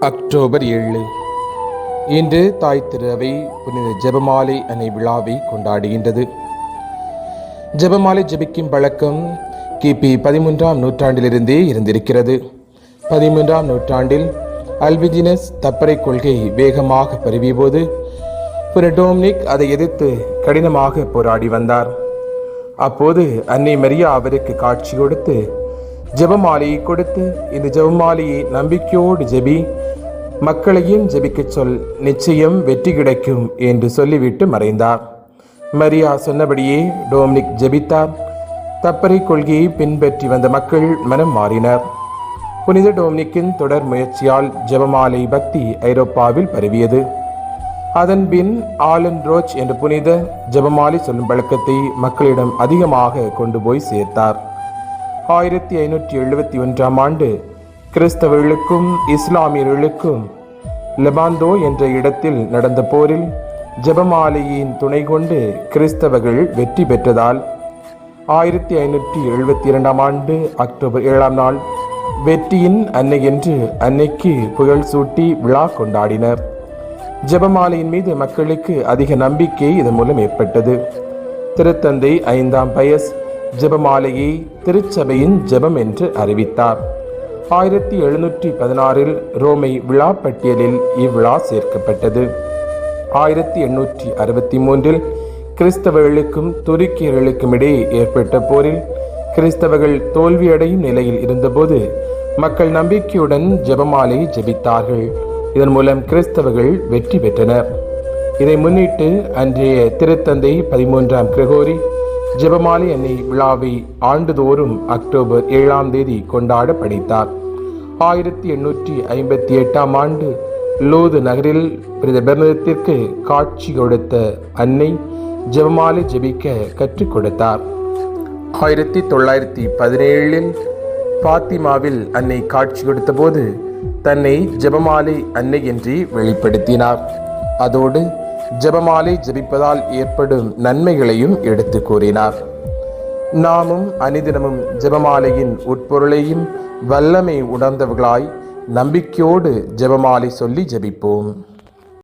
October ஏழு. இன்று தாய் திரு புனித ஜெபமாலை அன்னை விழாவை கொண்டாடுகின்றது. ஜெபமாலை ஜெபிக்கும் பழக்கம் கிபி பதிமூன்றாம் நூற்றாண்டிலிருந்தே இருந்திருக்கிறது. பதிமூன்றாம் நூற்றாண்டில் அல்பிஜினஸ் தப்பறை கொள்கை வேகமாக பரவியபோது டோம்னிக் அதை எதிர்த்து கடினமாக போராடி வந்தார். அப்போது அன்னை மரியா அவருக்கு காட்சி கொடுத்து ஜெபமாலையை கொடுத்து இந்த ஜெபமாலையை நம்பிக்கையோடு ஜெபி மக்களையும் ஜெபிக்கச் சொல் நிச்சயம் வெற்றி கிடைக்கும் என்று சொல்லிவிட்டு மறைந்தார். மரியா சொன்னபடியே டோம்னிக் ஜெபித்தார். தப்பறை கொள்கையை பின்பற்றி வந்த மக்கள் மனம் மாறினர். புனித டோம்னிக்கின் தொடர் முயற்சியால் ஜெபமாலை பக்தி ஐரோப்பாவில் பரவியது. அதன் பின் ஆலன் ரோச் என்ற புனித ஜெபமாலை சொல்லும் பழக்கத்தை மக்களிடம் அதிகமாக கொண்டு போய் சேர்த்தார். ஆயிரத்தி ஐநூற்றி எழுபத்தி ஒன்றாம் ஆண்டு கிறிஸ்தவர்களுக்கும் இஸ்லாமியர்களுக்கும் லெபாந்தோ என்ற இடத்தில் நடந்த போரில் ஜெபமாலையின் துணை கொண்டு கிறிஸ்தவர்கள் வெற்றி பெற்றதால் ஆயிரத்தி ஐநூற்றி எழுபத்தி இரண்டாம் ஆண்டு அக்டோபர் ஏழாம் நாள் வெற்றியின் அன்னை என்று அன்னைக்கு புகழ் சூட்டி விழா கொண்டாடினர். ஜெபமாலையின் மீது மக்களுக்கு அதிக நம்பிக்கை இதன் மூலம் ஏற்பட்டது. திருத்தந்தை ஐந்தாம் பயஸ் ஜெபமாலையை திருச்சபையின் ஜெபம் என்று அறிவித்தார். ஆயிரத்தி எழுநூற்றி பதினாறில் ரோமை விழா பட்டியலில் இவ்விழா சேர்க்கப்பட்டது. ஆயிரத்தி எண்ணூற்றி அறுபத்தி மூன்றில் கிறிஸ்தவர்களுக்கும் துருக்கியர்களுக்கும் இடையே ஏற்பட்ட போரில் கிறிஸ்தவர்கள் தோல்வியடையும் நிலையில் இருந்தபோது மக்கள் நம்பிக்கையுடன் ஜெபமாலை ஜெபித்தார்கள். இதன் மூலம் கிறிஸ்தவர்கள் வெற்றி பெற்றனர். இதை முன்னிட்டு அன்றைய திருத்தந்தை பதிமூன்றாம் கிரகோரி ஜெபமாலை அன்னை விழாவை ஆண்டுதோறும் அக்டோபர் ஏழாம் தேதி கொண்டாட படித்தார். ஆயிரத்தி எண்ணூற்றி ஐம்பத்தி எட்டாம் ஆண்டு லோது நகரில் பிரத பெர்னத்திற்கு காட்சி கொடுத்த அன்னை ஜெபமாலை ஜெபிக்க கற்றுக் கொடுத்தார். ஆயிரத்தி தொள்ளாயிரத்தி பதினேழில் பாத்திமாவில் அன்னை காட்சி கொடுத்தபோது தன்னை ஜெபமாலை அன்னை என்று வெளிப்படுத்தினார். அதோடு ஜெபமாலை ஜெபிப்பதால் ஏற்படும் நன்மைகளையும் எடுத்து கூறினார். நாமும் அனிதினமும் ஜெபமாலையின் உட்பொருளையும் வல்லமை உணர்ந்தவர்களாய் நம்பிக்கையோடு ஜெபமாலை சொல்லி ஜெபிப்போம்.